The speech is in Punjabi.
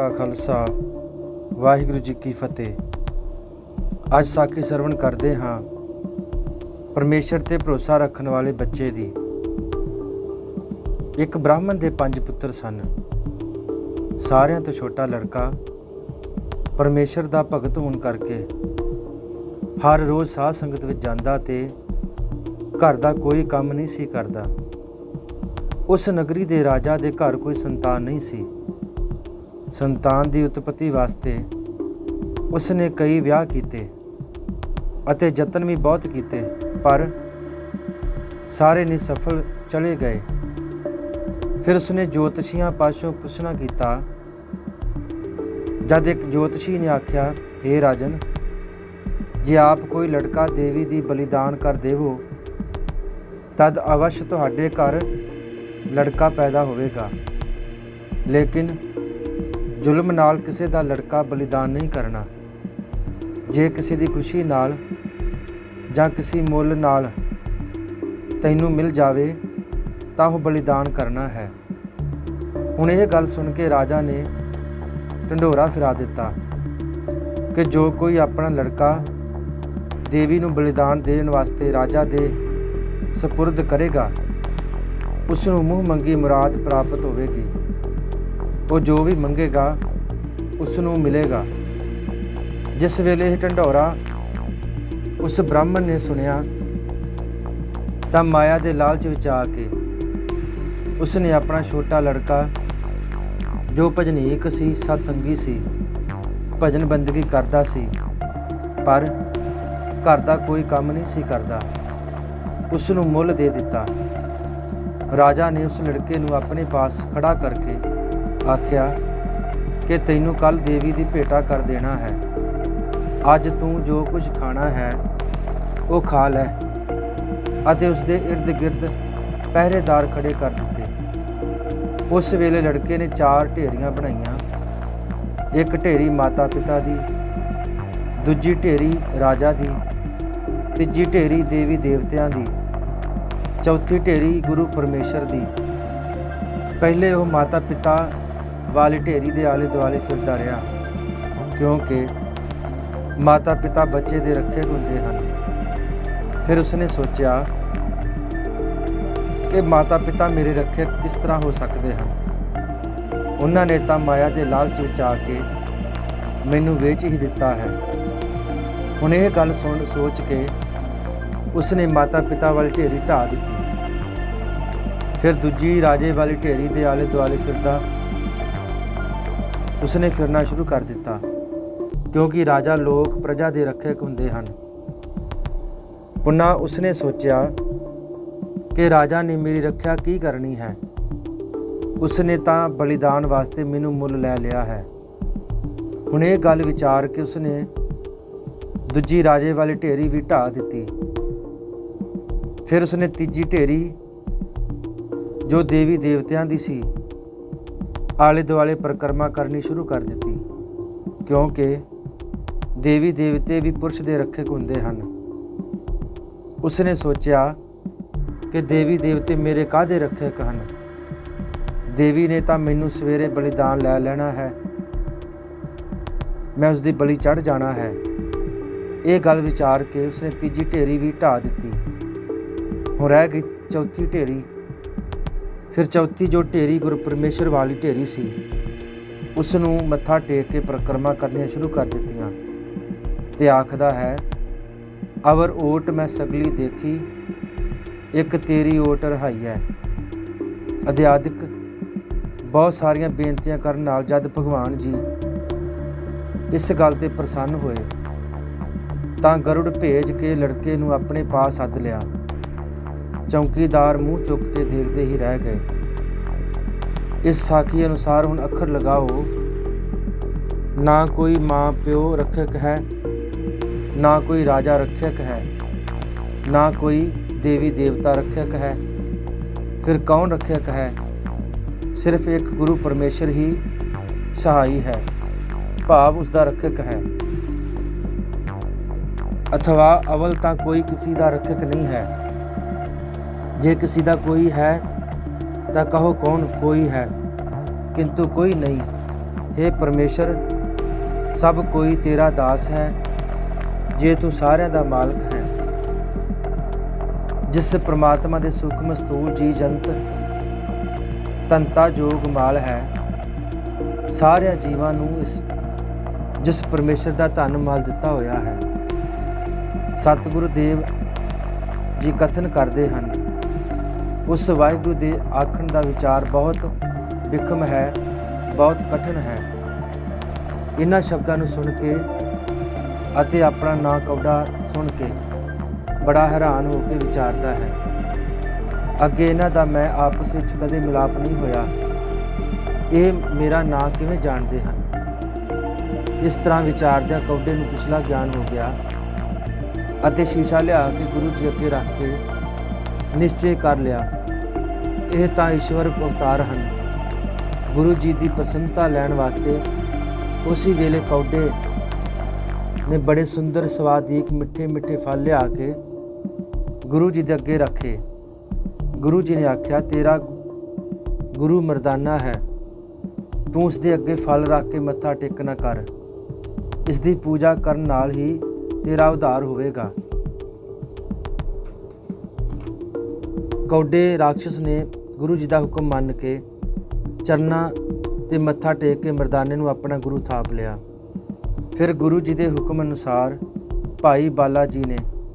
ਕਾ ਖਾਲਸਾ, ਵਾਹਿਗੁਰੂ ਜੀ ਕੀ ਫਤਿਹ। ਅੱਜ ਸਾਖੀ ਸਰਵਣ ਕਰਦੇ ਹਾਂ ਪਰਮੇਸ਼ਰ ਤੇ ਭਰੋਸਾ ਰੱਖਣ ਵਾਲੇ ਬੱਚੇ ਦੀ। ਇੱਕ ਬ੍ਰਾਹਮਣ ਦੇ ਪੰਜ ਪੁੱਤਰ ਸਨ। ਸਾਰਿਆਂ ਤੋਂ ਛੋਟਾ ਲੜਕਾ, ਪਰਮੇਸ਼ਰ ਦਾ ਭਗਤ ਹੋਣ ਕਰਕੇ ਹਰ ਰੋਜ਼ ਸਾਧ ਸੰਗਤ ਵਿੱਚ ਜਾਂਦਾ ਤੇ ਘਰ ਦਾ ਕੋਈ ਕੰਮ ਨਹੀਂ ਸੀ ਕਰਦਾ। ਉਸ ਨਗਰੀ ਦੇ ਰਾਜਾ ਦੇ ਘਰ ਕੋਈ ਸੰਤਾਨ ਨਹੀਂ ਸੀ। ਸੰਤਾਨ ਦੀ ਉਤਪਤੀ ਵਾਸਤੇ ਉਸ ਨੇ ਕਈ ਵਿਆਹ ਕੀਤੇ ਅਤੇ ਯਤਨ ਵੀ ਬਹੁਤ ਕੀਤੇ, ਪਰ ਸਾਰੇ ਨਿਸਫਲ ਚਲੇ ਗਏ। ਫਿਰ ਉਸਨੇ ਜੋਤਸ਼ੀਆਂ ਪਾਸੋਂ ਪੁੱਛਣਾ ਕੀਤਾ, ਜਦ ਇੱਕ ਜੋਤਸ਼ੀ ਨੇ ਆਖਿਆ हे ਰਾਜਨ, ਜੇ ਆਪ ਕੋਈ ਲੜਕਾ ਦੇਵੀ ਦੀ ਬਲੀਦਾਨ ਕਰ ਦੇਵੋ, ਤਦ ਅਵਸ਼ ਤੁਹਾਡੇ ਘਰ ਲੜਕਾ ਪੈਦਾ ਹੋਵੇਗਾ। ਲੇਕਿਨ ਜ਼ੁਲਮ ਨਾਲ ਕਿਸੇ ਦਾ ਲੜਕਾ ਬਲੀਦਾਨ ਨਹੀਂ ਕਰਨਾ। ਜੇ ਕਿਸੇ ਦੀ ਖੁਸ਼ੀ ਨਾਲ ਜਾਂ ਕਿਸੇ ਮੁੱਲ ਨਾਲ ਤੈਨੂੰ ਮਿਲ ਜਾਵੇ, ਤਾਂ ਉਹ ਬਲੀਦਾਨ ਕਰਨਾ ਹੈ। ਹੁਣ ਇਹ ਗੱਲ ਸੁਣ ਕੇ ਰਾਜਾ ਨੇ ਢੰਡੋਰਾ ਫਿਰਾ ਦਿੱਤਾ ਕਿ ਜੋ ਕੋਈ ਆਪਣਾ ਲੜਕਾ ਦੇਵੀ ਨੂੰ ਬਲੀਦਾਨ ਦੇਣ ਵਾਸਤੇ ਰਾਜਾ ਦੇ ਸਪੁਰਦ ਕਰੇਗਾ, ਉਸ ਨੂੰ ਮੂੰਹ ਮੰਗੀ ਮੁਰਾਦ ਪ੍ਰਾਪਤ ਹੋਵੇਗੀ। ਉਹ ਜੋ ਵੀ ਮੰਗੇਗਾ ਉਸ ਨੂੰ ਮਿਲੇਗਾ। ਜਿਸ ਵੇਲੇ ਇਹ ਢੰਡੋਰਾ ਉਸ ਬ੍ਰਾਹਮਣ ਨੇ ਸੁਣਿਆ, ਤਾਂ ਮਾਇਆ ਦੇ ਲਾਲਚ ਵਿੱਚ ਆ ਕੇ ਉਸ ਨੇ ਆਪਣਾ ਛੋਟਾ ਲੜਕਾ, ਜੋ ਭਜਨੀਕ ਸੀ, ਸਤਸੰਗੀ ਸੀ, ਭਜਨ ਬੰਦਗੀ ਕਰਦਾ ਸੀ, ਪਰ ਘਰ ਦਾ ਕੋਈ ਕੰਮ ਨਹੀਂ ਸੀ ਕਰਦਾ। ਉਸ ਨੂੰ ਮੁੱਲ ਦੇ ਦਿੱਤਾ। ਰਾਜਾ ਨੇ ਉਸ ਲੜਕੇ ਨੂੰ ਆਪਣੇ ਪਾਸ ਖੜਾ ਕਰਕੇ ਆਖਿਆ ਕਿ ਤੈਨੂੰ ਕੱਲ ਦੇਵੀ ਦੀ ਭੇਟਾ ਕਰ ਦੇਣਾ ਹੈ। ਅੱਜ ਤੂੰ ਜੋ ਕੁਝ ਖਾਣਾ ਹੈ, ਉਹ ਖਾ ਲੈ ਅਤੇ ਉਸ ਦੇ ird ਗਿਰਦ ਪਹਿਰੇਦਾਰ ਖੜੇ ਕਰ ਦਿੱਤੇ। ਉਸ ਵੇਲੇ ਲੜਕੇ ਨੇ ਚਾਰ ਢੇਰੀਆਂ ਬਣਾਈਆਂ। ਇੱਕ ਢੇਰੀ ਮਾਤਾ ਪਿਤਾ ਦੀ, ਦੂਜੀ ਢੇਰੀ ਰਾਜਾ ਦੀ, ਤੀਜੀ ਢੇਰੀ ਦੇਵੀ ਦੇਵਤਿਆਂ ਦੀ, ਚੌਥੀ ਢੇਰੀ ਗੁਰੂ ਪਰਮੇਸ਼ਰ ਦੀ। ਪਹਿਲੇ ਉਹ ਮਾਤਾ ਪਿਤਾ ਵਾਲੀ ਢੇਰੀ ਦੇ ਆਲੇ ਦੁਆਲੇ ਫਿਰਦਾ ਰਿਹਾ, ਕਿਉਂਕਿ ਮਾਤਾ ਪਿਤਾ ਬੱਚੇ ਦੇ ਰੱਖੇ ਹੁੰਦੇ ਹਨ। ਫਿਰ ਉਸਨੇ ਸੋਚਿਆ ਕਿ ਮਾਤਾ ਪਿਤਾ ਮੇਰੇ ਰੱਖੇ ਕਿਸ ਤਰ੍ਹਾਂ ਹੋ ਸਕਦੇ ਹਨ। ਉਹਨਾਂ ਨੇ ਤਾਂ ਮਾਇਆ ਦੇ ਲਾਲਚ ਵਿੱਚ ਆ ਕੇ ਮੈਨੂੰ ਵੇਚ ਹੀ ਦਿੱਤਾ ਹੈ। ਹੁਣ ਇਹ ਗੱਲ ਸੁਣ, ਸੋਚ ਕੇ ਉਸਨੇ ਮਾਤਾ ਪਿਤਾ ਵਾਲੀ ਢੇਰੀ ਢਾ ਦਿੱਤੀ। ਫਿਰ ਦੂਜੀ ਰਾਜੇ ਵਾਲੀ ਢੇਰੀ ਦੇ ਆਲੇ ਦੁਆਲੇ ਫਿਰਦਾ ਉਸਨੇ ਫਿਰਨਾ ਸ਼ੁਰੂ ਕਰ ਦਿੱਤਾ, ਕਿਉਂਕਿ ਰਾਜਾ ਲੋਕ ਪ੍ਰਜਾ ਦੇ ਰੱਖਿਅਕ ਹੁੰਦੇ ਹਨ। ਪੁੰਨਾ ਉਸਨੇ ਸੋਚਿਆ ਕਿ ਰਾਜਾ ਨੇ ਮੇਰੀ ਰੱਖਿਆ ਕੀ ਕਰਨੀ ਹੈ? ਉਸਨੇ ਤਾਂ ਬਲੀਦਾਨ ਵਾਸਤੇ ਮੈਨੂੰ ਮੁੱਲ ਲੈ ਲਿਆ ਹੈ। ਹੁਣ ਇਹ ਗੱਲ ਵਿਚਾਰ ਕੇ ਉਸਨੇ ਦੂਜੀ ਰਾਜੇ ਵਾਲੀ ਢੇਰੀ ਵੀ ਢਾ ਦਿੱਤੀ। ਫਿਰ ਉਸਨੇ ਤੀਜੀ ਢੇਰੀ, ਜੋ ਦੇਵੀ ਦੇਵਤਿਆਂ ਦੀ ਸੀ ਆਲੇ ਦੁਆਲੇ ਪਰਿਕਰਮਾ ਕਰਨੀ ਸ਼ੁਰੂ ਕਰ ਦਿੱਤੀ, ਕਿਉਂਕਿ ਦੇਵੀ ਦੇਵਤੇ ਵੀ ਪੁਰਸ਼ ਦੇ ਰੱਖਿਅਕ ਹੁੰਦੇ ਹਨ। ਉਸਨੇ ਸੋਚਿਆ ਕਿ ਦੇਵੀ ਦੇਵਤੇ ਮੇਰੇ ਕਾਹਦੇ ਰੱਖਿਅਕ ਹਨ? ਦੇਵੀ ਨੇ ਤਾਂ ਮੈਨੂੰ ਸਵੇਰੇ ਬਲੀਦਾਨ ਲੈ ਲੈਣਾ ਹੈ। ਮੈਂ ਉਸ ਦੀ ਬਲੀ ਚੜ ਜਾਣਾ ਹੈ। ਇਹ ਗੱਲ ਵਿਚਾਰ ਕੇ ਉਸਨੇ ਤੀਜੀ ਢੇਰੀ ਵੀ ਢਾ ਦਿੱਤੀ। ਹੁਣ ਰਹਿ ਗਈ ਚੌਥੀ ਢੇਰੀ। ਫਿਰ ਚੌਥੀ ਜੋ ਢੇਰੀ ਗੁਰੂ ਪਰਮੇਸ਼ਰ ਵਾਲੀ ਢੇਰੀ ਸੀ ਉਸ ਨੂੰ ਮੱਥਾ ਟੇਕ ਕੇ ਪ੍ਰਕਰਮਾ ਕਰਨੀਆਂ ਸ਼ੁਰੂ ਕਰ ਦਿੱਤੀਆਂ ਤੇ ਆਖਦਾ ਹੈ, ਅਵਰ ਓਟ ਮੈਂ ਸਗਲੀ ਦੇਖੀ, ਇੱਕ ਤੇਰੀ ਓਟ ਰਹਾਈ ਹੈ। ਅਧਿਆਤਿਕ ਬਹੁਤ ਸਾਰੀਆਂ ਬੇਨਤੀਆਂ ਕਰਨ ਨਾਲ ਜਦ ਭਗਵਾਨ ਜੀ ਇਸ ਗੱਲ ਤੇ ਪ੍ਰਸੰਨ ਹੋਏ, ਤਾਂ ਗਰੁੜ ਭੇਜ ਕੇ ਲੜਕੇ ਨੂੰ ਆਪਣੇ ਪਾਸ ਸੱਦ ਲਿਆ। ਚੌਕੀਦਾਰ ਮੂੰਹ ਚੁੱਕ ਕੇ ਦੇਖਦੇ ਹੀ ਰਹਿ ਗਏ। ਇਸ ਸਾਖੀ ਅਨੁਸਾਰ ਹੁਣ ਅੱਖਰ ਲਗਾਓ। ਨਾ ਕੋਈ ਮਾਂ ਪਿਓ ਰੱਖਕ ਹੈ, ਨਾ ਕੋਈ ਰਾਜਾ ਰੱਖਿਅਕ ਹੈ, ਨਾ ਕੋਈ ਦੇਵੀ ਦੇਵਤਾ ਰੱਖਿਅਕ ਹੈ। ਫਿਰ ਕੌਣ ਰੱਖਿਅਕ ਹੈ? ਸਿਰਫ ਇੱਕ ਗੁਰੂ ਪਰਮੇਸ਼ਰ ਹੀ ਸਹਾਈ ਹੈ। ਭਾਵ ਉਸ ਦਾ ਰੱਖਿਅਕ ਹੈ। ਅਥਵਾ ਅਵਲ ਤਾਂ ਕੋਈ ਕਿਸੇ ਦਾ ਰੱਖਿਅਕ ਨਹੀਂ ਹੈ। ਜੇ ਕਿਸੇ ਦਾ ਕੋਈ ਹੈ, ਤਾਂ ਕਹੋ ਕੌਣ ਕੋਈ ਹੈ? ਕਿੰਤੂ ਕੋਈ ਨਹੀਂ। हे ਪਰਮੇਸ਼ਰ, ਸਭ ਕੋਈ ਤੇਰਾ ਦਾਸ ਹੈ, ਜੇ ਤੂੰ ਸਾਰਿਆਂ ਦਾ ਮਾਲਕ ਹੈ। ਜਿਸ ਪ੍ਰਮਾਤਮਾ ਦੇ ਸੂਖਮ ਸਤੂਲ ਜੀ ਜੰਤ ਤੰਤਾ ਜੋਗ ਮਾਲ ਹੈ, ਸਾਰਿਆਂ ਜੀਵਾਂ ਨੂੰ ਇਸ, ਜਿਸ ਪਰਮੇਸ਼ਰ ਦਾ ਧਨ ਮਾਲ ਦਿੱਤਾ ਹੋਇਆ ਹੈ। ਸਤਿਗੁਰੂ ਦੇਵ ਜੀ ਕਥਨ ਕਰਦੇ ਹਨ ਉਸ ਵਾਹਿਗੁਰੂ ਦੇ ਆਖਣ ਦਾ ਵਿਚਾਰ ਬਹੁਤ ਵਿਖਮ ਹੈ, ਬਹੁਤ ਕਠਿਨ ਹੈ। ਇਹਨਾਂ ਸ਼ਬਦਾਂ ਨੂੰ ਸੁਣ ਕੇ ਅਤੇ ਆਪਣਾ ਨਾਂ ਕੌਡਾ ਸੁਣ ਕੇ ਬੜਾ ਹੈਰਾਨ ਹੋ ਕੇ ਵਿਚਾਰਦਾ ਹੈ। ਅੱਗੇ ਇਹਨਾਂ ਦਾ ਮੈਂ ਆਪਸ ਵਿੱਚ ਕਦੇ ਮਿਲਾਪ ਨਹੀਂ ਹੋਇਆ। ਇਹ ਮੇਰਾ ਨਾਂ ਕਿਵੇਂ ਜਾਣਦੇ ਹਨ? ਇਸ ਤਰ੍ਹਾਂ ਵਿਚਾਰਦਿਆਂ ਕੌਡੇ ਨੂੰ ਪਿਛਲਾ ਗਿਆਨ ਹੋ ਗਿਆ ਅਤੇ ਸ਼ੀਸ਼ਾ ਲਿਆ ਕੇ ਗੁਰੂ ਜੀ ਅੱਗੇ ਰੱਖ ਕੇ ਨਿਸ਼ਚੈ ਕਰ ਲਿਆ। ਇਹ ਤਾਂ ਈਸ਼ਵਰ ਅਵਤਾਰ ਹਨ। ਗੁਰੂ ਜੀ ਦੀ ਪ੍ਰਸੰਨਤਾ ਲੈਣ ਵਾਸਤੇ ਉਸੇ ਵੇਲੇ ਕੌਡੇ ਨੇ ਬੜੇ ਸੁੰਦਰ ਸਵਾਦੀਕ ਮਿੱਠੇ ਮਿੱਠੇ ਫਲ ਲਿਆ ਕੇ ਗੁਰੂ ਜੀ ਦੇ ਅੱਗੇ ਰੱਖੇ। ਗੁਰੂ ਜੀ ਨੇ ਆਖਿਆ, ਤੇਰਾ ਗੁਰੂ ਮਰਦਾਨਾ ਹੈ। ਤੂੰ ਉਸ ਦੇ ਅੱਗੇ ਫਲ ਰੱਖ ਕੇ ਮੱਥਾ ਟੇਕਣਾ ਕਰ। ਇਸ ਦੀ ਪੂਜਾ ਕਰਨ ਨਾਲ ਹੀ ਤੇਰਾ ਉਧਾਰ ਹੋਵੇਗਾ। ਕੌਡੇ ਰਾਖਸ਼ ਨੇ ਗੁਰੂ ਜੀ ਦਾ ਹੁਕਮ ਮੰਨ ਕੇ ਚਰਨਾਂ ਤੇ ਮੱਥਾ ਟੇਕ ਕੇ ਮਰਦਾਨੇ ਨੂੰ ਆਪਣਾ ਗੁਰੂ ਥਾਪ ਲਿਆ। ਫਿਰ ਗੁਰੂ ਜੀ ਦੇ ਹੁਕਮ ਅਨੁਸਾਰ ਭਾਈ ਬਾਲਾ ਜੀ ਨੇ